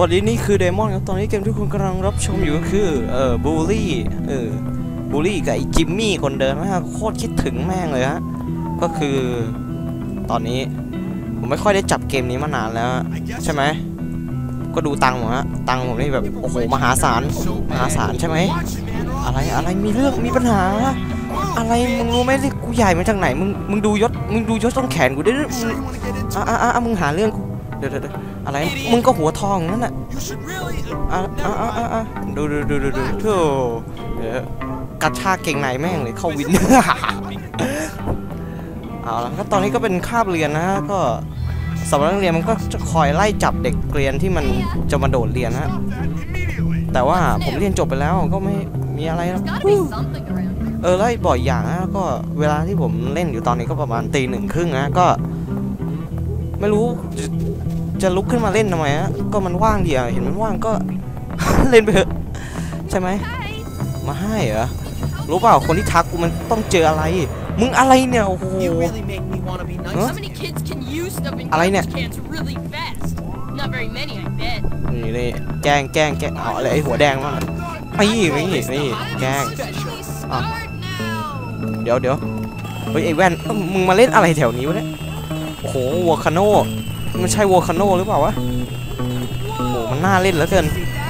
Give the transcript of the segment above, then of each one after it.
วัสดีนี่คือเดมอนครับ ตอนนี้เกมที่คุณกำลังรับชมอยู่ก็คือ เออบูลลี่ เออบูลลี่กับไอ้จิมมี่คนเดิมนะฮะโคตรคิดถึงแม่งเลยฮะ ก็คือ ตอนนี้ ผมไม่ค่อยได้จับเกมนี้มานานแล้ว ใช่ไหม ก็ดูตังค์ผมฮะ ตังค์ผมนี่แบบ โอ้โห มหาศาล มหาศาลใช่ไหม อะไร อะไร มีเรื่อง มีปัญหา อะไร มึงรู้ไหมกูใหญ่มาจากไหน มึง มึงดูยศ มึงดูยศต้นแขนกูได้วยมึงอะอะอะมึงหาเรื่องกู เดี๋ยวเดี๋ยวอะไรมึงก็หัวทองนั่นน่ะอะอะอะอะอะดูดูดูดูดูโธ่เดี๋ยวกระชากเก่งในแม่งเลยเข้าวินเอาละก็ตอนนี้ก็เป็นคาบเรียนนะฮะก็สำหรับนักเรียนมันก็จะคอยไล่จับเด็กเรียนที่มันจะมาโดดเรียนนะฮะแต่ว่าผมเรียนจบไปแล้วก็ไม่มีอะไรนะ There's gotta be something around here. เออแล้วบ่อยอย่างนะก็เวลาที่ผมเล่นอยู่ตอนนี้ก็ประมาณตีหนึ่งครึ่งนะก็ ไม่รู้ จะจะลุกขึ้นมาเล่นทำไมฮะก็มันว่างดีอะเห็นมันว่างก็ เล่นไปเถอะใช่ไหม Hey, มาให้เหรอรู้เปล่าคนที่ทักกูมันต้องเจออะไร มึงอะไรเนี่ยโอ้โห You really make me want to be nice. Huh? how many kids can use stuffing I like garbage cans really fast? Not very many, I bet. นี่นี่แกล้งแกล้งแกล้งเอาอะไรไอ้หัวแดงมานี่นี่นี่แกล้ง Start now. เดี๋ยวเดี๋ยวเฮ้ยไอ้แว่นเอ้ามึงมาเล่นอะไรแถวนี้วะเนี่ยโอ้โหวัวคาโน่ มันใช่วัวคาโนหรือเปล่าวะโอ้โหมันน่าเล่นเหลือเกิน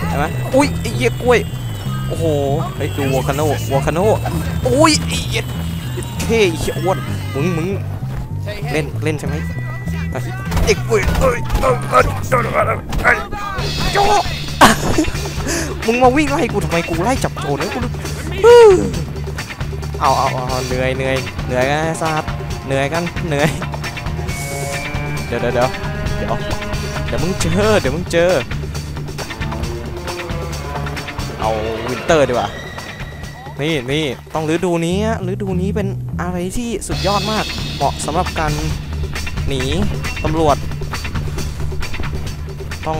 ใช่ไหมอุ้ยไอ้เหี้ยกล้วยโอ้โหเฮ้ยดูวัวคาโนวัวคาโนอุ้ยไอ้เหี้ยเท่เหี้ยอ้วนมึงมึงเล่นเล่นใช่ไหมไอ้กล้วยเอ้ยเอ้ยเอ้ยเอ้ยเอ้ยเอ้ยโจ้มึงมาวิ่งไล่กูทำไมกูไล่จับโจรเนี่ยกูเอาเอาเอาเหนื่อยเหนื่อยเหนื่อยกันสัตว์เหนื่อยกันเหนื่อยเดี๋ยวเดี๋ยว เดี๋ยวเดี๋ยวมึงเจอเดี๋ยวมึงเจอ เอาวินเตอร์ดีกว่า นี่นี่ต้องฤดูนี้ฤดูนี้เป็นอะไรที่สุดยอดมาก เหมาะสำหรับการหนีตำรวจ ต้อง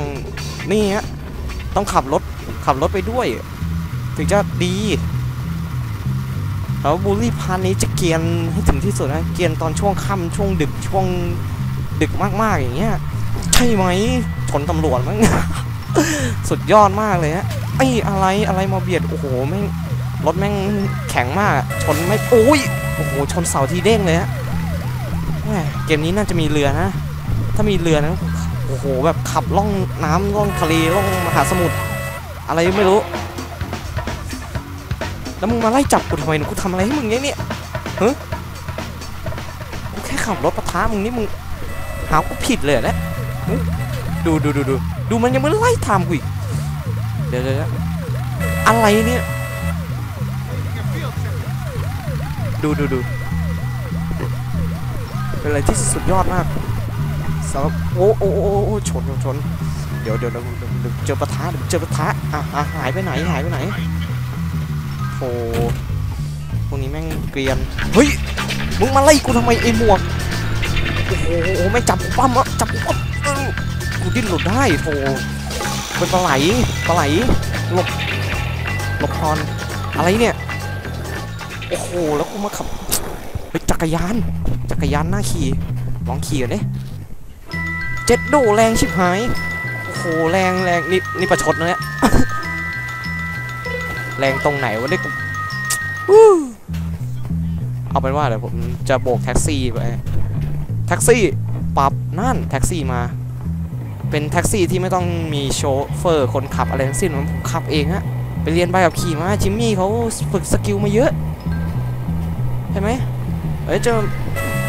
นี่ฮะต้องขับรถขับรถไปด้วย ถึงจะดีแล้วบูลลี่พาร์ทนี้จะเกียนให้ถึงที่สุดนะเกียนตอนช่วงค่ำช่วงดึกช่วง ดึกมากๆอย่างเงี้ยใช่ไหมชนตำรวจมั้งสุดยอดมากเลยฮะไอ้อะไรอะไรมาเบียดโอ้โหแม่งรถแม่งแข็งมากชนไม่โอ้ยโอ้โหชนเสาทีเด้งเลยฮะเกมนี้น่าจะมีเรือนะ ถ้ามีเรือนะโอ้โหแบบขับล่องน้ำล่องทะเลล่องมหาสมุทรอะไรไม่รู้ แล้วมึงมาไล่จับกูทำไมนุกูทำอะไรให้มึงเนี่ยเนี่ยเฮะกูแค่ขับรถปะทะมึงนี่มึง หากูผิดเลยนี่ยหึดูดูดูดูดูมันยังไม่ไล่ทำกูอีกเดี๋ยวเดี๋ยวเดี๋ยวอะไรเนี่ยดูดูดูเป็นอะไรที่สุดยอดมากสำหรับโอ้โอ้โอ้โอ้ชนชนเดี๋ยวเดี๋ยวเดี๋ยวเดี๋ยวเดี๋ยวเจอปะทะเดี๋ยวเจอปะทะอะอะหายไปไหนหายไปไหนโอ้พวกนี้แม่งเกรียนเฮ้ยมึงมาไล่กูทำไมไอ้หมวก โอ้โหไม่จับปั้มอะจับปั้มเออกูดิ้นหลุดได้โธ่เป็นปลาไหลปลาไหลหลบหลบพรอะไรเนี่ยโอ้โหแล้วกูมาขับเฮ้ยจักรยาน จักรยานหน้าขี่ลองขี่กันดิเจ็ดโดแรงชิบหายโอ้โหแรงแรงนี่นี่ประชดนะเนี่ยแรงตรงไหนวะเนี่ยกูเอาเป็นว่าเดี๋ยวผมจะโบกแท็กซี่ไป แท็กซี่ปรับนั่นแท็กซี่มา เป็นแท็กซี่ที่ไม่ต้องมีโชเฟอร์คนขับอะไรทั้งสิ้นผมขับเองฮะไปเรียนใบขับขี่มาจิมมี่เขาฝึกสกิลมาเยอะใช่ไหมเอ้ยจะ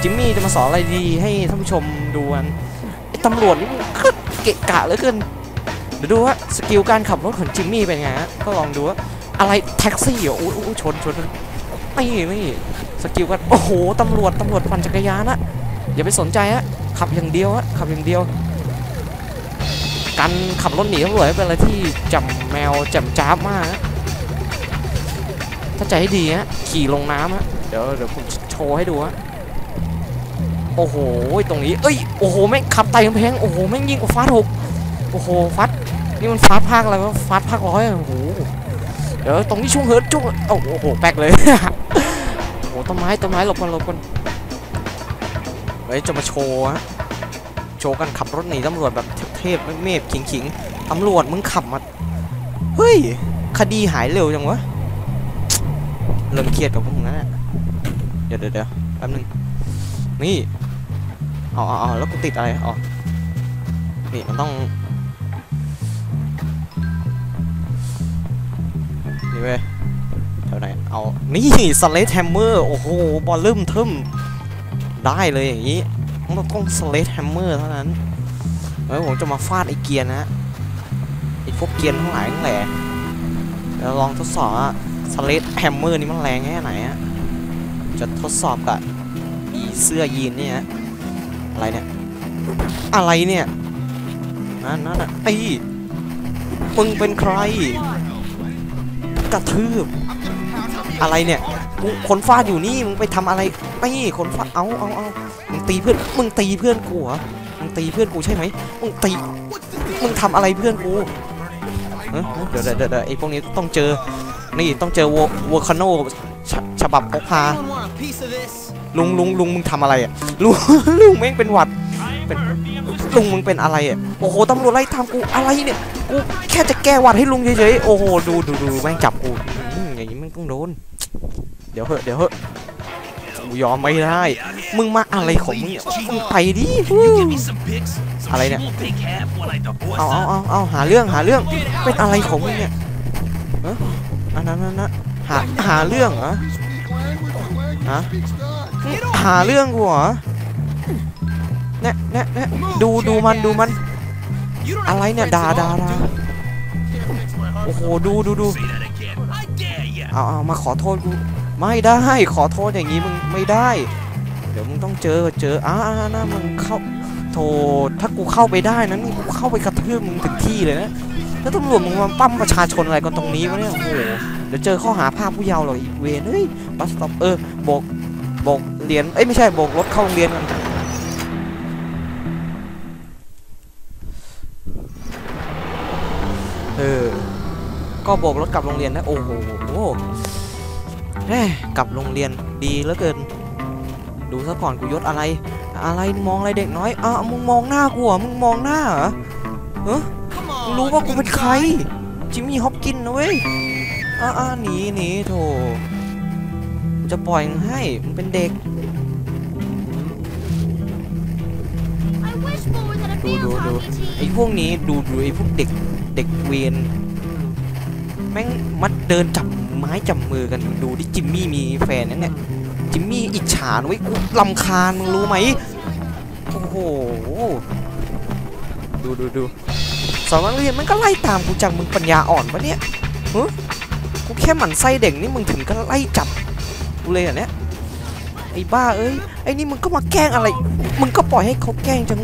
จิมมี่จะมาสอนอะไรดีให้ท่านผู้ชมดูกันไอ้ตำรวจนี่เกะกะเหลือเกินเดี๋ยวดูว่าสกิลการขับรถของจิมมี่เป็นไงฮะก็ลองดูว่าอะไรแท็กซี่เหรออู้อู้ชนชนไม่ไม่สกิลกันโอ้โหตำรวจตำรวจปั่นจักรยานอะ อย่าไปสนใจฮะขับอย่างเดียวฮะขับอย่างเดียว การขับรถหนีตำรวจเป็นอะไรที่จำแมวจำจ้าบมากฮะถ้าใจให้ดีฮะขี่ลงน้ำฮะเดี๋ยวเดี๋ยวผมโชว์ให้ดูฮะโอ้โหตรงนี้เอ้ยโอ้โหแม่งขับไต่กำแพงโอ้โหแม่งยิงกว่าฟาดหกโอ้โหฟาดนี่มันฟาดภาคอะไรวะฟาดภาคร้อยโอ้โหเดี๋ยวตรงนี้ช่วงเฮิร์ตช่วงโอ้โหโอ้โหแปลกเลยโอ้โหต้นไม้ต้นไม้หลบกันหลบกัน เฮ้ยจะมาโชว์ฮะโชว์กันขับรถหนีตำรวจแบบเทพๆเมฆๆขิงๆตำรวจมึงขับมาเฮ้ยคดีหายเร็วจังวะเริ่มเครียดกับพวกมึงแล้นี่ยเดี๋ยวเดี๋ยวเดี๋ยวแป๊บนึงนี่เอาเอาเอาแล้วกูติดอะไรอ๋อนี่มันต้องนี่เว้ยแถวไหนเอานี่สเลตแฮมเมอร์โอ้โหบอลเริ่มเทิม ได้เลยอย่างนี้ต้องต้องสเลตแฮมเมอร์เท่านั้นเฮ้ยผมจะมาฟาดไอเกียร์นะไอพวกเกียร์ทั้งหลายทั้งแหล่เดี๋ยวลองทดสอบอะสเลตแฮมเมอร์นี่มันแรงแค่ไหนอะจะทดสอบกับอีเสื้อยีนเนี่ยอะไรเนี่ยอะไรเนี่ยนั่นนั่นน่ะไอ้มึงเป็นใครกระทืบอะไรเนี่ย กูคนฟาดอยู่นี่มึงไปทำอะไรนี่คนฟาดเอาเอาเอามึงตีเพื่อนมึงตีเพื่อนกูเหรอมึงตีเพื่อนกูใช่ไหมมึงตีมึงทำอะไรเพื่อนกูเดี๋ยวเดี๋ยวเดี๋ยวไอ้พวกนี้ต้องเจอนี่ต้องเจอววคาโนฉฉบับพกพาลุงลุงลุงมึงทำอะไรอะลุงลุงแม่งเป็นหวัดเป็นลุงมึงเป็นอะไรอะโอ้โหตำรวจไล่ตามกูอะไรเนี่ยกูแค่จะแก้หวัดให้ลุงเฉยๆโอ้โหดูดูดูแม่งจับกูอย่างนี้แม่งต้องโดน ดี๋ยวเหอะเดี๋ยวเหอะกูยอมไม่ได้ มึงมาอะไรของมึงเนี่ยมึงไปดิฟู้อะไรเนี่ย เอาเอาเอาเอาหาเรื่องหาเรื่อง เป็นอะไรของมึงเนี่ยเอออันนั้นนั่นนะหาหาเรื่องเหรอฮะหาเรื่องกูเหรอเนี่ยเนี่ยเนี่ยดูดูมันดูมัน You don't อะไร have เนี่ย friends ด่า at ด่า all, ด่า dude. โอ้โหดูดูดู I dare ya. เอาเอามาขอโทษกู ไม่ได้ขอโทษอย่างนี้มึงไม่ได้ เดี๋ยวมึงต้องเจอเจออ่าอ่านะมึงเข้าโธ่ถ้ากูเข้าไปได้นั้นกูเข้าไปกระทืบมึงถึงที่เลยนะแล้วตำรวจมึงมาปั้มประชาชนอะไรกันตรงนี้วะเนี่ยโอ้โหเดี๋ยวเจอข้อหาภาพผู้เยาว์หรอกอีกเวนเฮ้ยบัสต็อปเออโบกโบกเรียนเอ้ยไม่ใช่โบกรถเข้าโรงเรียนกันเออก็โบกรถกลับโรงเรียนนะโอ้โห แหมกลับโรงเรียนดีเหลือเกิน ดูซะก่อนกูยศอะไร อะไรมองอะไรเด็กน้อยอ้าวมึงมองหน้ากูเหรอมึงมองหน้าเหรอ Come มึง on. รู้ว่ากูเป็น big ใคร guy. จิมมี่ฮอปกินนะเว้ยอ้าอ้าหนีหนีโถกูจะปล่อยมึงให้มึงเป็นเด็ก I wish more than a Do, field do, do. hockey ไอ้ team. พวกนี้ดูดูไอ้พวกเด็กเด็กเวนแม่งมัดเดินจับ ไม้จับมือกันดูที่จิมมี่มีแฟนนั่นเนี่ยจิมมี่อิจฉานว้กูลำคาญมึงรู้ไหมโอ้โหดูดูดูสองนักเรียนมันก็ไล่ตามกูจังมึงปัญญาอ่อนปะเนี่ยฮะกูแค่หมั่นไส้เด็กนี่มึงถึงก็ไล่จับกูเลยอะเนี่ยไอ้บ้าเอ้ยไอ้นี่มึงก็มาแกล้งอะไร มึงก็ปล่อยให้เขาแกล้งจัง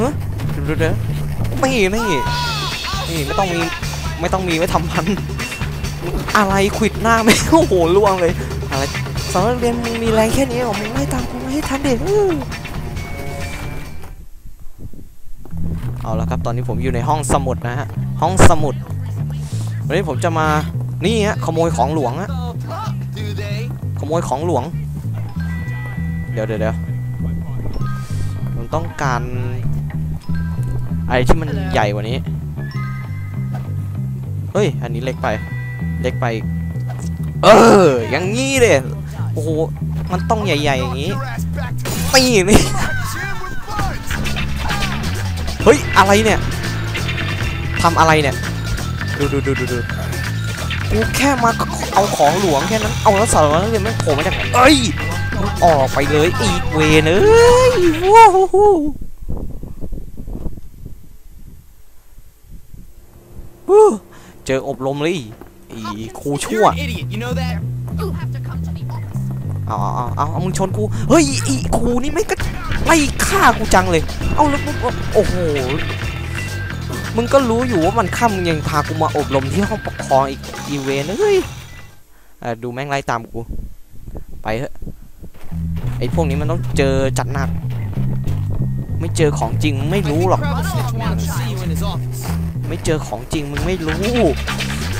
ฮะดี๋ยวเดี๋ยวเดี๋ยไม่นี่นี่ไม่ต้องมีไม่ต้องมีไว้ทำพัน อะไรขวิดหน้าไม่โอ้โหล่วงเลยอะไรสอนนักเรียนมึงมีแรงแค่นี้หรอมึงไล่ตามกูไม่ทันเด็กเอาละครับตอนนี้ผมอยู่ในห้องสมุดนะฮะห้องสมุดวันนี้ผมจะมานี่ฮะขโมยของหลวงฮะขโมยของหลวง เดี๋ยวเดี๋ยวเดี๋ยวผมต้องการอะไรที่มันใหญ่กว่านี้เฮ้ยอันนี้เล็กไป เล็กไป เออ อย่างงี้เลยโอ้โห มันต้องใหญ่ๆอย่างนี้นี่นี่ เฮ้ย อะไรเนี่ยทำอะไรเนี่ย ดูดูดูดูดูกูแค่มาเอาของหลวงแค่นั้น เอาแล้วสารวัตรเรียนแม่โผล่มาจากไหนเอ้ยมึงออกไปเลยอีกเวนเอ้ยว้าวเจออบรมเลย อีครูชั่ว You're an idiot. You know that? You have to come to the office. เอาเอาเอาเอาเอามึงชนกู เฮ้ยอีครูนี่ไม่งก็ไล่ฆ่ากูจังเลย เอาแล้วมึงโอ้โห มึงก็รู้อยู่ว่ามันค่ำมึงยังพากูมาอบรมที่ห้องปกครองอีกอีเวนเฮ้ยอะดูแม่งไล่ตามกู ไปเถอะไอ้พวกนี้มันต้องเจอจัดหนัก ไม่เจอของจริงมึงไม่รู้หรอก Probably snitch wanted to see you in his office. ไม่เจอของจริงมึงไม่รู้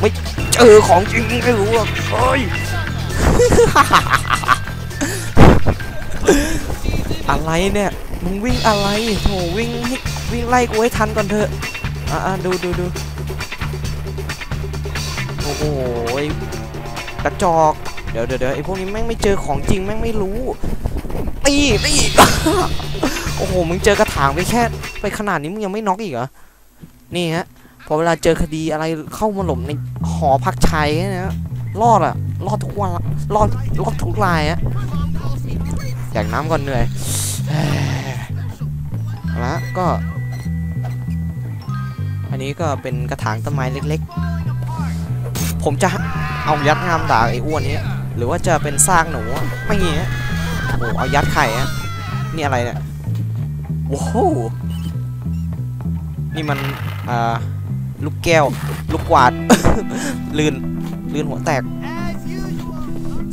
ไม่เจอของจริงไม่รู้หรอกเฮ้ยอะไรเนี่ย มึงวิ่งอะไรโถวิ่งให้วิ่งไล่กูให้ทันก่อนเถอะ อะดูดูดูโอ้โหกระจอกเดี๋ยวเดี๋ยวเดี๋ยวไอ้พวกนี้แม่งไม่เจอของจริงแม่งไม่รู้ตีตีโอ้โห มึงเจอกระถางไปแค่ไปขนาดนี้มึงยังไม่น็อกอีกเหรอ นี่ฮะ พอเวลาเจอคดีอะไรเข้ามาหลบในหอพักชัยนี่ยนะรอดอะรอดทุกวันละรอดรอดทุกรายอะอยากน้ำก่อนเหนื่อยเฮ้ยเอาละก็ อันนี้ก็เป็นกระถางต้นไม้เล็กๆ ผมจะเอายัดงามด่าไอ้อ้วนนี้ หรือว่าจะเป็นซากหนูไม่เงี้ยโอ้เอายัดไข่อะนี่อะไรเนี่ยโอ้โหนี่มันอ่า ลูกแก้ว ลูกกวาด ลื่น ลื่นหัวแตก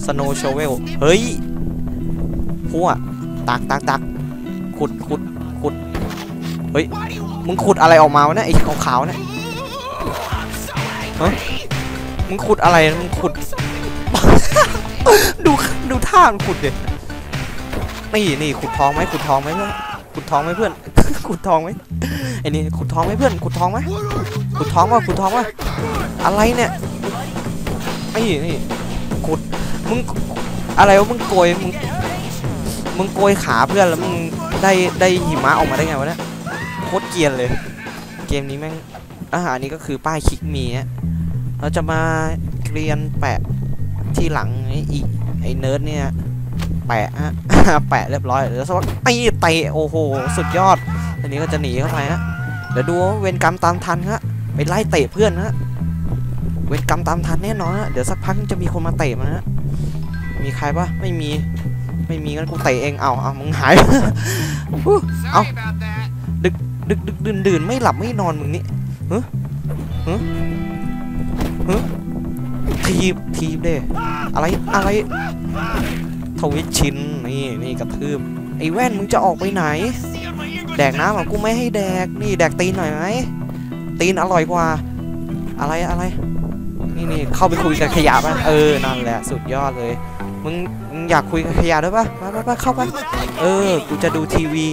สโนว์โชเวล เฮ้ยพวกตักตักตักขุดขุดขุด เฮ้ย มึงขุดอะไรออกมาวะเนี่ยไอ้ขาวๆเนี่ยเฮ้ย มึงขุดอะไร มึงขุด ดูดูท่ามันขุดเดินี่นี่ขุดทองไหมขุดทองไหมเพื่อนขุดทองไหมเพื่อนขุดทองไหมไอ้นี่ขุดทองไหมเพื่อนขุดทองไหม ขุดท้องวะขุดท้องวะอะไรเนี่ยนี่นี่ขุดมึงอะไรวะมึงโกยมึงมึงโกยขาเพื่อนแล้วมึงได้ได้หิมะออกมาได้ไงวะเนี่ยโคตรเกียนเลย เกมนี้แม่งอาหารนี้ก็คือป้ายคลิกมีฮะเราจะมาเกรียนแปะที่หลังไอ้อีไอ้เนิร์ดเนี่ยแปะฮะแปะเรียบร้อยเดี๋ยวสักพักตีเตะโอ้โหสุดยอดอันนี้ก็จะหนีเข้าไปฮะเดี๋ยวดูเวรกรรมตามทันฮะ ไปไล่เตะเพื่อนฮะเวรกรรมตามทันแน่นอนฮะเดี๋ยวสักพักจะมีคนมาเตะมันฮะมีใครปะไม่มีไม่มีงั้นกูเตะเองเอาเอามึงหายฮู้เอา Sorry about that. ดึกดึกดื่นดื่นไม่หลับไม่นอนมึงนี่ฮึฮึฮึทีบทีบเด้อะไรอะไรทวิตชินนี่นี่กระทืบไอ้แว่นมึงจะออกไปไหน แดกน้ำอะกูไม่ให้แดกนี่แดกตีนหน่อยไหม ตีนอร่อยกว่า อะไรอะไร นี่นี่เข้าไปคุยกับขยะป่ะเออนั่นแหละสุดยอดเลย มึงมึงอยากคุยกับขยะด้วยป่ะมาไปเข้าไปเออ กูจะดูทีวี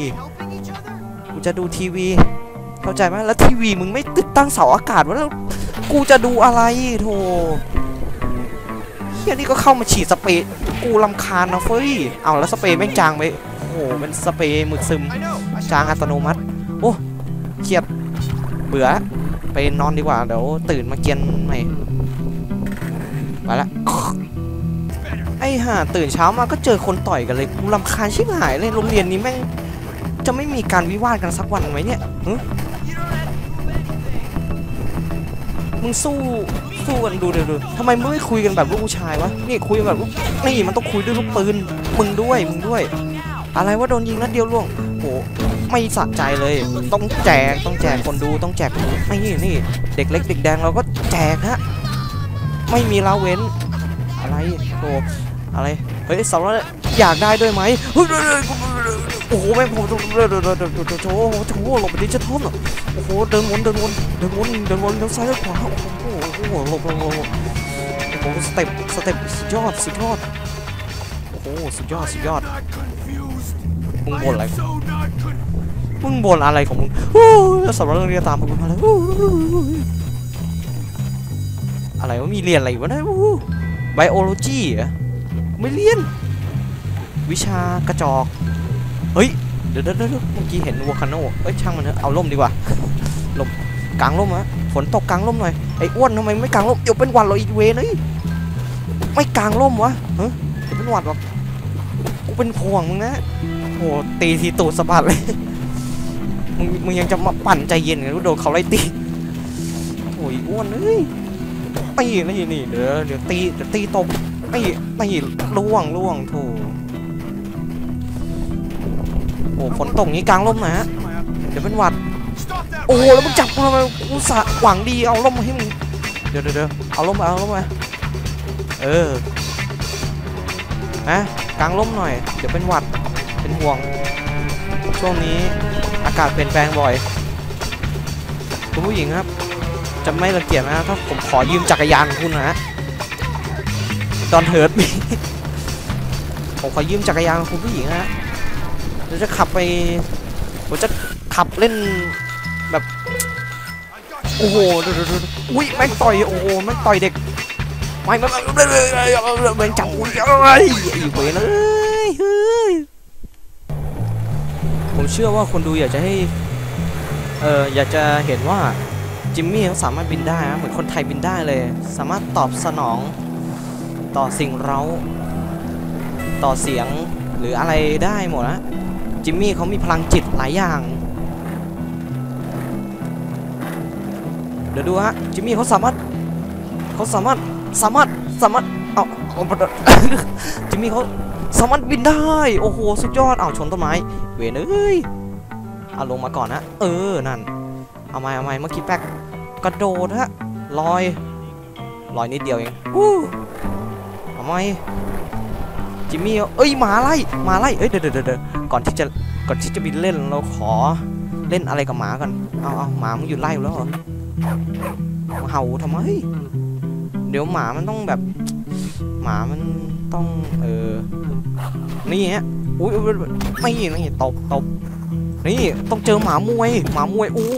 กูจะดูทีวี เข้าใจไหมแล้วทีวีมึงไม่ติดตั้งเสาอากาศวะแล้วกูจะดูอะไรโธ่เฮียนี่ก็เข้ามาฉีดสเปรย์กูลำคาญนะเฟ้ยเอาแล้วสเปรย์แม่งจางไปโอ้โหเป็นสเปรย์หมึกซึมจางอัตโนมัติโอ้เครียดเบื่อ ไปนอนดีกว่า เดี๋ยวตื่นมาเกียนใหม่ไปละไอ้ห่าตื่นเช้ามาก็เจอคนต่อยกันเลยกูรำคาญชิบหายเลยโรงเรียนนี้แม่งจะไม่มีการวิวาทกันสักวันไหมเนี่ยมึงสู้สู้กันดูเดี๋ยวดูทำไมมึงไม่คุยกันแบบลูกผู้ชายวะนี่คุยกันแบบนี่มันต้องคุยด้วยลูกปืนมึงด้วยมึงด้วย อะไรว่าโดนยิงนัดเดียวล่วงโห ไม่สะใจเลย ต้องแจกต้องแจกคนดูต้องแจกดูไม่นี่นี่เด็กเล็กเด็กแดงเราก็แจกฮะไม่มีละเว้น อะไรโอ้อะไรเฮ้ยสาวแล้วอยากได้ด้วยไหมโอ้โหแม่งผมโอ้โหโอ้โหหลบไปดิจิทัลอะโอ้โหเดินวนเดินวนเดินวนเดินวนเลี้ยวซ้ายเลี้ยวขวาโอ้โหโอ้โหลบหลบหลบหลบโอ้โหสเต็ปสเต็ปสุดยอดสุดยอดโอ้โหสุดยอดสุดยอดมึงบ่นอะไร มึงบนอะไรของมึงฮู้แล้วสำหรับเรื่องเรียนตามมึงมาแล้วอะไรวะมีเรียนอะไรวะนี่ยไบโอโลจีเหรอไม่เรียน วิชากระจอกเฮ้ยเดี๋ยวเดี๋ยวเดี๋ยวเมื่อกี้เห็นวอคาโนเอ้ยช่างมันเถอะเอาล่มดีกว่าล่มกลางล่มฮะฝนตกกลางล่มหน่อยไอ้อ้วนทำไมไม่กลางล่มเดี๋ยวเป็นหวัดเรออีกเวรเลยไม่กลางล่มวะเฮ้ยเดี๋ยวเป็นหวัดหรอกกูเป็นห่วงมึงนะโอ้ตีทีตูดสะบัดเลย มึงมึงยังจะมาปั่นใจเย็นกันโดนเขาไล่ตีโอ้ยอ้วนเอ้ยตีนี่นี่เดี๋ยวเดี๋ยวตีเดี๋ยวตีตบตีตีล่วงล่วงโถโอ้ฝนตกงี้กลางร่มนะฮะเดี๋ยวเป็นหวัดโอ้แล้วมึงจับกูทำไมกูสะหวังดีเอาร่มมาให้มึงเดี๋ยวเดี๋ยวเอาร่มมาเอาร่มมาเออนะกลางร่มหน่อย เดี๋ยวเป็นหวัดเป็นห่วงช่วงนี้ากาศเปลี่ยนแปลงบ่อย คุณผู้หญิงครับ จะไม่รังเกียจนะถ้าผมขอยืมจักรยานของคุณนะฮะดอนเทิร์ดมีผมขอยืมจักรยานของคุณผู้หญิงนะฮะเดี๋ยวจะขับไปผมจะขับเล่นแบบโอ้โหดูดูดูอุ้ยแม่งต่อยโอ้โหแม่งต่อยเด็กไม่ไม่ไม่ไม่ไม่ไม่แม่งจับอุ้ยอ้ยไอ้เวรเอ้ย เชื่อว่าคนดูอยากจะให้ เอออยากจะเห็นว่าจิมมี่เขาสามารถบินได้นะเหมือนคนไทยบินได้เลย สามารถตอบสนองต่อสิ่งเร้า ต่อเสียงหรืออะไรได้หมดนะจิมมี่เขามีพลังจิตหลายอย่าง เดี๋ยวดูฮะจิมมี่เขาสามารถเขาสามารถสามารถสามารถเอาเอาจิมมี่เขา สามารถบินได้ โอ้โห สุดยอดเอาชนต้นไม้ เวนเอ้ยเอาลงมาก่อนนะ เออ นั่น เอาไม้เอาไม้เมื่อกี้แป๊กกระโดดฮะ ลอย ลอยนิดเดียวเองวู้เอาไม้จิมมี่ เอ้ยหมาไล่หมาไล่เอ้ยเดี๋ยวเดี๋ยวเดี๋ยวก่อนที่จะ ก่อนที่จะบินเล่น เราขอเล่นอะไรกับหมากัน เอาเอาหมามึงหยุดไล่แล้วเหรอเห่าทำไม เดี๋ยวหมามันต้องแบบ หมามันต้องเออนี่ฮะอุ้ยไม่นี่ตบตบนี่ต้องเจอหมามวยหมามวยอู้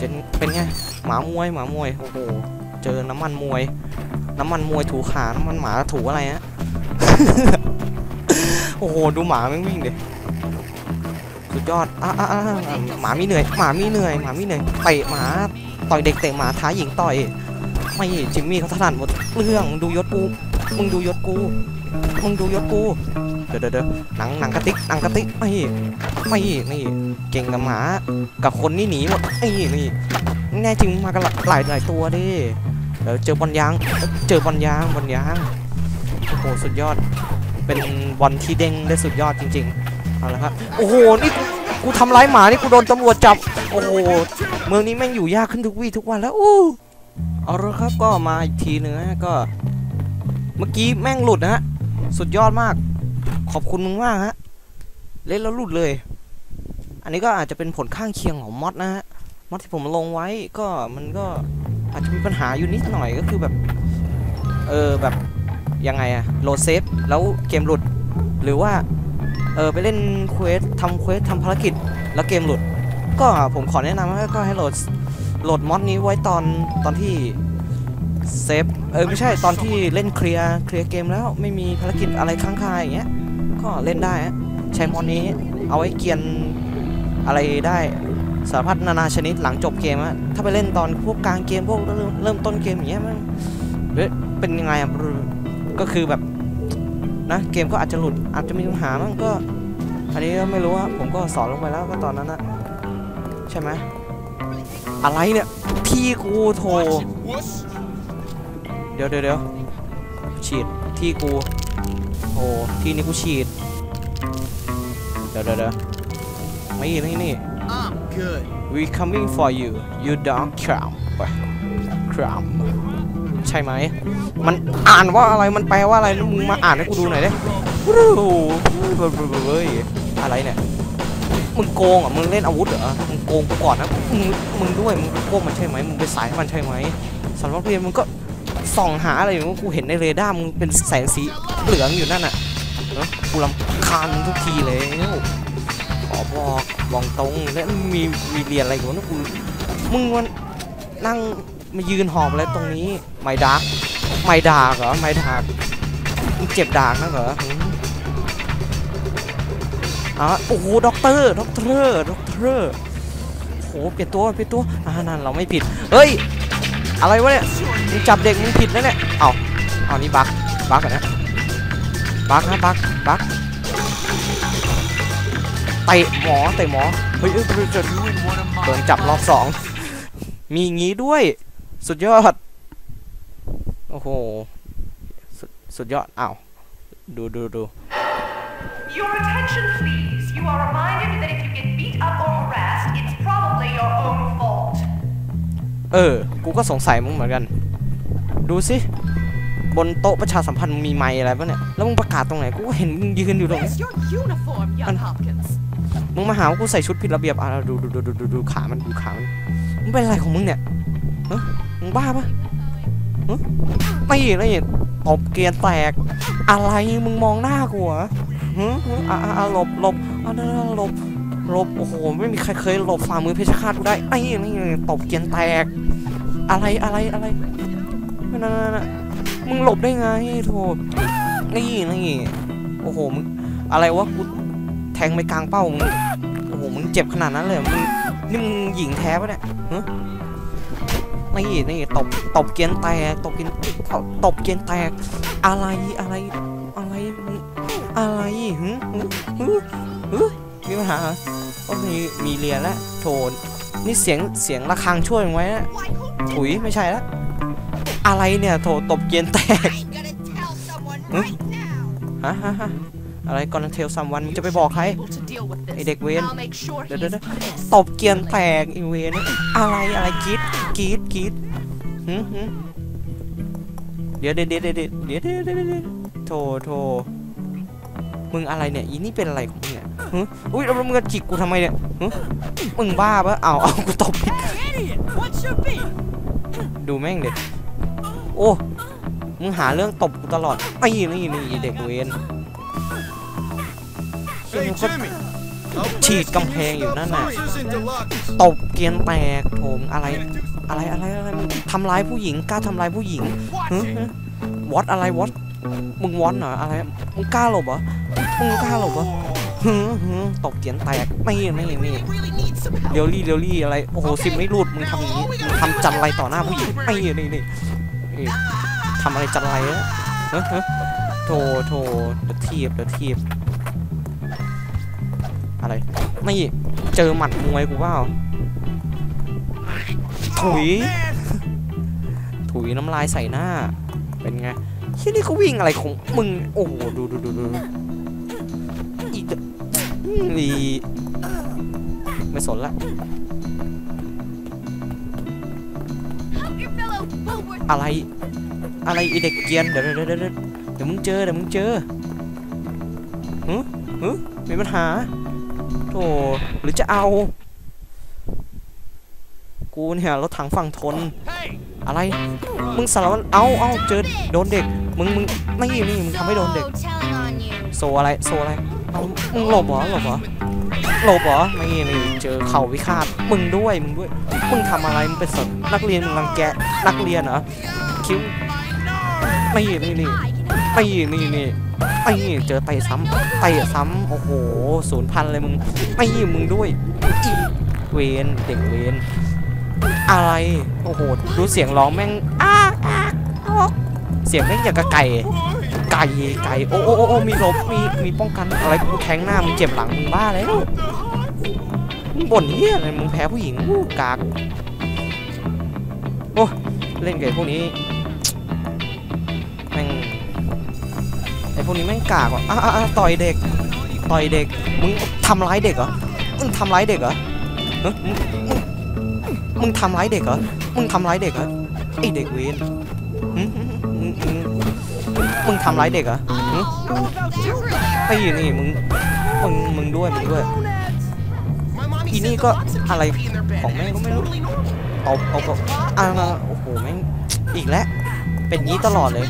จะเป็นไงหมามวยหมามวยโอ้โหเจอน้ำมันมวย น้ำมันมวยถูขาน้ำมันหมาถูอะไรฮะโอ้โหดูหมาแม่งวิ่งดิสุดยอดอะอะอะอะหมามีเหนื่อยหมามีเหนื่อยหมามีเหนื่อยเตะหมาต่อยเด็กเตะหมาท้าหญิงต่อย ไม่จิมมี่เขาถนัดหมดเรื่องมึงดูยศกูมึงดูยศกูมึงดูยศกูเดี๋ยวเดี๋ยวเดี๋ยวหนังหนังกระติกหนังกระติกไม่ไม่นี่เก่งกับหมากับคนนี่หนีหมดไอ้นี่แน่จริงมากันหลายหลายตัวดิเดี๋ยวเจอบอลยางเจอบอลยางบอลยางโอ้โหสุดยอด เป็นบอลที่เด้งได้สุดยอดจริงๆเอาละครับโอ้โหนี่กูกูทำร้ายหมานี่กูโดนตำรวจจับโอ้โหเมืองนี้แม่งอยู่ยากขึ้นทุกวี่ทุกวันแล้วอู้ เอาละครับก็มาอีกทีหนึ่งนะก็ เมื่อกี้แม่งหลุดนะฮะสุดยอดมาก ขอบคุณมึงมากฮะเล่นแล้วหลุดเลย อันนี้ก็อาจจะเป็นผลข้างเคียงของมอดนะฮะมอดที่ผมลงไว้ก็มันก็อาจจะมีปัญหาอยู่นิดหน่อยก็คือแบบ เออแบบยังไงอะโหลดเซฟแล้วเกมหลุด หรือว่าเออไปเล่นเควสทำเควสทำภารกิจแล้วเกมหลุด ก็ผมขอแนะนำว่าก็ให้โหลด โหลดมอดนี้ไว้ตอนตอนที่เซฟเออไม่ใช่ตอนที่เล่นเคลียร์เคลียร์เกมแล้วไม่มีภารกิจอะไรค้างคาอย่างเงี้ยก็เล่นได้ใช้มอดนี้เอาไว้เกียนอะไรได้สารพัดนานาชนิดหลังจบเกมอะถ้าไปเล่นตอนพวกกลางเกมพวกเริ่มเริ่มต้นเกมอย่างเงี้ยมันเอ๊ะเป็นยังไงอะก็คือแบบนะเกมก็อาจจะหลุดอาจจะมีปัญหามั่งก็ อันนี้ก็ไม่รู้อะผมก็สอนลงไปแล้วก็ตอนนั้นนะใช่ไหม อะไรเนี่ย ที่กูโทรเดี๋ยวเดี๋ยวเดี๋ยวฉีดที่กูโอ้ที่นี่กูฉีด เดี๋ยวเดี๋ยวเดี๋ยวไม่นี่นี่ I'm good. we coming for you you don't crumb crumb ใช่ไหม มันอ่านว่าอะไร มันแปลว่าอะไรแล้วมึงมาอ่านให้กูดูหน่อยดิโอ้โหเฮ้ยอะไรเนี่ย มึงโกงอะมึงเล่นอาวุธเหรอมึงโกงกูก่อนนะมึงมึงด้วยมึงโกมันใช่ไหมมึงไปสายมันใช่ไหมสารวัตรเรียนมึงก็ส่องหาอะไรอยู่กูเห็นในเรดาร์มึงเป็นแสงสีเหลืองอยู่นั่นน่ะเอ้อกูรำคาญมึงทุกทีเลยขอบอกบอกตรงแล้วมีมีเรียนอะไรกูนะกูมึงมันนั่งมายืนหอบอะไรตรงนี้ไม่ดักไม่ดากเหรอไม่ดากมึงเจ็บดากนะเหรอ อะโอ้โหด็อกเตอร์ด็อกเตอร์ด็อกเตอร์โอ้โหเปลี่ยนตัวเปลี่ยนตัวอ่านั่นเราไม่ผิดเฮ้ยอะไรวะเนี่ยมึงจับเด็กมึงผิดนะเนี่ยเอาเอานี่บักบักอะนะบักนะบักบักเตะหมอเตะหมอเฮ้ยเอ้ยเฮ้ยเฮ้ยโดนจับรอบสองมีงี้ด้วย สุดยอดโอ้โหสุดสุดยอดอ้าวดูดูดู Your attention, please. You are reminded that if you get beat up or harassed, it's probably your own fault. เออ กูก็สงสัยมึงเหมือนกัน ดูสิ บนโต๊ะประชาสัมพันธ์มึงมีไมค์อะไรปะเนี่ย แล้วมึงประกาศตรงไหน กูก็เห็นมึงยืนอยู่ตรงนี้ Where's your uniform, young An- Hopkins? มึงมาหาว่ากูใส่ชุดผิดระเบียบ อะดูดูดูดูดูดูขา มันดูขามันมึงเป็นอะไรของมึงเนี่ยฮะมึงบ้าปะฮะไม่ไม่ตบเกียร์แตก อะไรมึงมองหน้ากูเหรอ ฮะฮะอะอะอะหลบหลบอะนั่นนั่นหลบหลบโอ้โหไม่มีใครเคยหลบฝ่ามือเพชรฆาตกูได้ไอ้นี่ตบเกียนแตก อะไรอะไรอะไรนั่นนั่นนั่นมึงหลบได้ไงโถนี่นี่โอ้โหมึงอะไรวะกูแทงไปกลางเป้ามึงโอ้โหมึงเจ็บขนาดนั้นเลยมึงนี่มึงหญิงแท้ปะเนี่ยฮะนี่นี่ตบตบเกียนแตกตบเกียนตบเกียนแตกอะไรอะไร อะไรฮึฮึฮึฮึมีปัญหาโามีมีเรียนแล้วโทนนี่เสียงเสียงระฆังช่วยไว้นะถุยไม่ใช่ละอะไรเนี่ยโถตบเกียนแตกฮะฮะฮะอะไรก่อนเทลซัมวันจะไปบอกใครไอเด็กเวนเดี๋ยวเดี๋ยวตบเกียนแตกอีเวนอะไรอะไรกีดกีดกีดเดี๋ยวเดี๋ยวเดี๋ยวเดี๋ยวเดี๋ยวโถโถ มึงอะไรเนี่ยอีนี่เป็นอะไรของมึงเนี่ยอุ้ยแล้วมึงจะจิกกูทำไมเนี่ยมึงบ้าปะเอาเอากูตบผิดดูแม่งเด็กโอ้มึงหาเรื่องตบกูตลอดไอ้นี่นี่อีเด็กเวน Hey, Jimmy! I'll put Cheat this กำแพงอยู่นั่นน่ะตบเกียนแตกโถมอะไร อะไรอะไรอะไรทำร้ายผู้หญิงกล้าทำร้ายผู้หญิงวอตอะไรวอต มึงวอตเหรออะไร มึงกล้าหลบเหรอ มึงกล้าหลบเหรอฮึฮึตบเกียนแตก ไม่ไม่ไม่เดี๋ยวรี่เดี๋ยวรี่อะไร โอ้โหซิมไม่รูด มึงทำอย่างนี้มึงทำจันไรต่อหน้าผู้หญิงไม่นี่นี่นี่ทำอะไรจันไรอะฮะฮะโถโถเดี๋ยวทีบเดี๋ยวทีบอะไร ไม่เจอหมัดมวยกูเปล่าถุย ถุยน้ำลายใส่หน้า เป็นไง ที่นี่เขาวิ่งอะไรของมึง โอ้โหดูดูดูดูอีกอีไม่สนละ อะไร อะไรอีเด็กเกียนเดี๋ยวเดี๋ยวเดี๋ยวเดี๋ยวเดี๋ยวมึงเจอเดี๋ยวมึงเจอฮึฮึมีปัญหาโธ่หรือจะเอา กูเนี่ยรถถังฝั่งทน อะไร มึงสารวัตรเอาเอาเจอโดนเด็ก มึงมึงไม่นี่มึงทำให้โดนเด็ก So telling on you. โซอะไรโซอะไรเอามึงหลบเหรอหลบเหรอหลบเหรอไม่นี่เจอเข่าวิฆาตมึงด้วยมึงด้วยมึงทำอะไรมึงเป็นสนนักเรียนมึงรังแกนักเรียนเหรอคิ้วไม่นี่นี่ไม่นี่นี่ไม่เจอเตะซ้ำเตะซ้ำโอ้โหศูนย์พันเลยมึงไม่มึงด้วยอีเวนเด็กเวนอะไร โอ้โห ดูเสียงร้องแม่งอ้าอ้าอ้า เสียงแม่งอย่างกับไก่ไก่ไก่โอ้โอ้โอ้มีหลบมีมีป้องกันอะไรกูแทงหน้ามึงเจ็บหลังมึงบ้าแล้วมึงบ่นเฮียอะไรมึงแพ้ผู้หญิงอู้กากโอ้เล่นเกับไอ้พวกนี้แม่งไอพวกนี้แม่งกากว่ะอะอะต่อยเด็กต่อยเด็กมึงทำร้ายเด็กเหรอมึงทำร้ายเด็กเหรอมึงมึงทำร้ายเด็กเหรอมึงทำร้ายเด็กเหรอไอเด็กเวน มึงทำร้ายเด็กเหรอหึไอ้นี่มึงมึงมึงด้วยมึงด้วยอีนี่ก็อะไรของแม่งก็ไม่รู้ Totally normal. เอาเอาเอาอ่าโอ้โหแม่งอีกแล้วเป็นงี้ตลอดเลย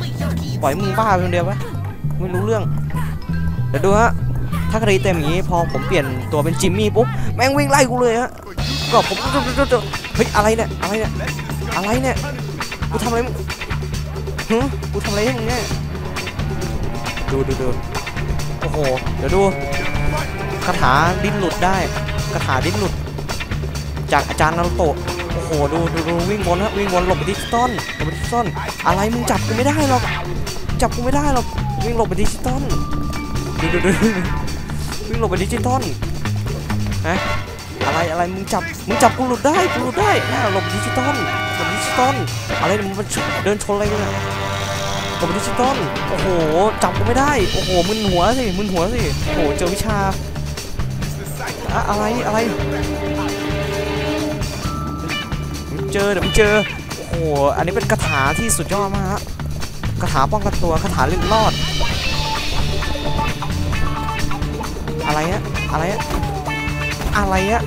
ปล่อยมึงบ้าไปคนเดียววะไม่รู้เรื่องเดี๋ยวดูฮะถ้าคดีเต็มอย่างนี้พอผมเปลี่ยนตัวเป็นจิมมี่ปุ๊บแม่งวิ่งไล่กูเลยฮะก็ผมเฮ้ยอะไรเนี่ยอะไรเนี่ยอะไรเนี่ยกูทำอะไรมึงหึกูทำอะไรให้มึงเนี่ย ดูดูดูโอ้โห เดี๋ยวดูคาถาดิ้นหลุดได้คาถาดิ้นหลุด จากอาจารย์นารุโตะโอ้โหดูดูดูวิ่งวนฮะวิ่งวนหลบไปดิจิตอลหลบไปดิจิตอลอะไรมึงจับกูไม่ได้หรอกจับกูไม่ได้หรอกวิ่งหลบไปดิจิตอลดูดูดูวิ่งหลบไปดิจิตอลฮะอะไรอะไรมึงจับมึงจับกูหลุดได้กูหลุดได้น่าหลบดิจิตอลหลบดิจิตอลอะไรมึงมาเดินชนอะไรกันเนี่ย หลบดิจิตอลโอ้โหจับกูไม่ได้โอ้โหมึนหัวสิมึนหัวสิโอ้โหเจอวิชาอะอะไรอะไรเจอเดี๋ยวเจอโอ้โหอันนี้เป็นคาถาที่สุดยอดมากฮะคาถาป้องกันตัวคาถาเล่นรอด อะไรอะอะไรอะอะไรอะ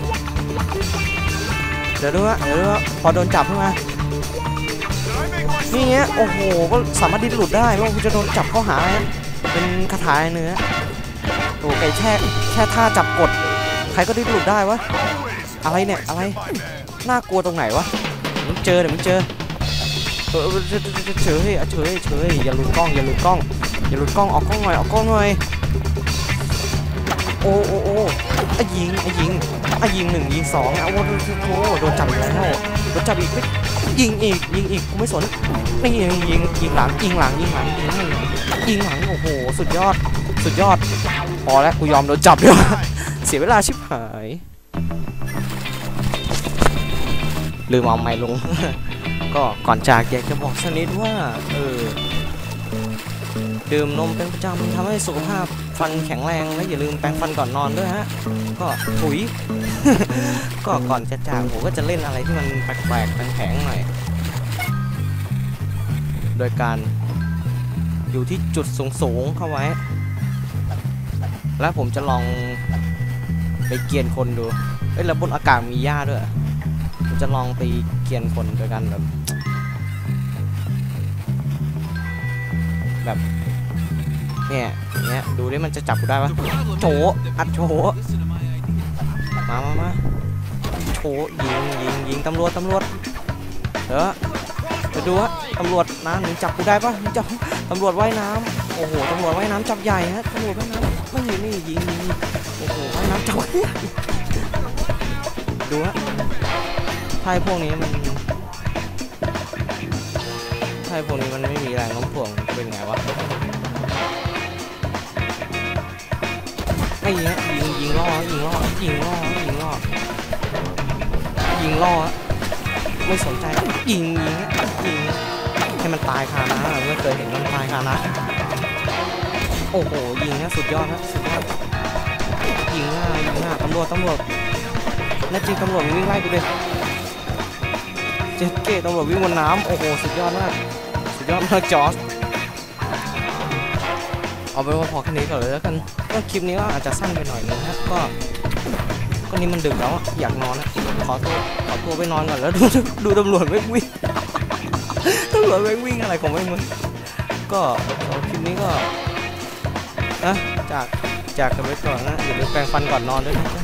เดี๋ยวดูฮะเดี๋ยวดูฮะพอโดนจับขึ้นมา นี่เงี้ยโอ้โหก็สามารถดิ้นหลุดได้ไม่ว่าคุณจะโดนจับข้อหาอะไรนะเป็นคาถาเนื้อโอ้ไก่แช่แค่ท่าจับกด ใครก็ได้หลุดได้วะอะไรเนี่ยอะไรน่ากลัวตรงไหนวะมึงเจอเดี๋ยวมึงเจอเออเฉยเฉยเฉยเฉยอย่าหลุดกล้องอย่าหลุดกล้องอย่าหลุดกล้องออกกล้องหน่อยออกกล้องหน่อยโอ้โอ้โอ้ไอ้ยิงไอ้ยิงไอ้ยิงหนึ่งยิงสองอะโอ้โหโอ้โดนจับอีกแล้วโดนจับอีก ยิงอีกยิงอีกกูไม่สนนี่ยิงยิงยิงหลังยิงหลังยิงหลังยิงหลังยิงหลังโอ้โหสุดยอดสุดยอดพอแล้วกูยอมโดนจับดีกว่าเสียเวลาชิบหายลืมเอาไม้ลง ก็ก่อนจากอยากจะบอกสักนิดว่าเออดื่มนมเป็นประจำทำให้สุขภาพ ฟันแข็งแรงและอย่าลืมแปรงฟันก่อนนอนด้วยฮะ ก็ถุย ก็ก่อนจะจากผมก็จะเล่นอะไรที่มันแปลกๆแผลงๆหน่อย โดยการอยู่ที่จุดสูงๆเข้าไว้ แล้วผมจะลองไปเกียนคนดูเอ้ยแล้วบนอากาศมีหญ้าด้วย ผมจะลองไปเกียนคนโดยการแบบแบบ เนี่ยอย่างเนี้ยดูดิมันจะจับกูได้ปะโฉอัดโฉมามามาโฉยิงยิงยิงตำรวจตำรวจเดี๋ยวดูฮะตำรวจนะหนึ่งจับกูได้ปะหนึ่งจับตำรวจว่ายน้ำโอ้โหตำรวจว่ายน้ำจับใหญ่ฮะตำรวจว่ายน้ำไม่ยิงนี่ยิงยิงโอ้โหว่ายน้ำจับใหญ่ดูฮะไพ่พวกนี้มันไพ่พวกนี้มันไม่มีแรงโน้มถ่วงเป็นไงวะ ไอ้ยิงยิงยิงล่อยิงล่อยิงล่อยิงล่อยิงล่อไม่สนใจยิงยิงยิงให้มันตายคานะไม่เคยเห็นมันตายคานะโอ้โหยิงฮะสุดยอดฮะสุดยอดยิงหน้ายิงหน้าตำรวจตำรวจน่จริงตำรวจวิ่งไล่กูเลยเจ็ดเกตตำรวจวิ่งบนน้ำโอ้โหสุดยอดมากสุดยอดมากจอร์จ เอาไปว่าพอแค่นี้ก่อนเลยแล้วกันก็คลิปนี้ก็อาจจะสั้นไปหน่อยนึงนะก็ก็นี่มันดึกแล้วอยากนอนนะขอตัวขอตัวไปนอนก่อนแล้วดูดูตำรวจไม่งวิ่งตำรวจไม่งวิ่งอะไรของไม่งมึงก็คลิปนี้ก็นะจากจากกันไปก่อนนะอย่าลืมแปรงฟันก่อนนอนด้วยนะ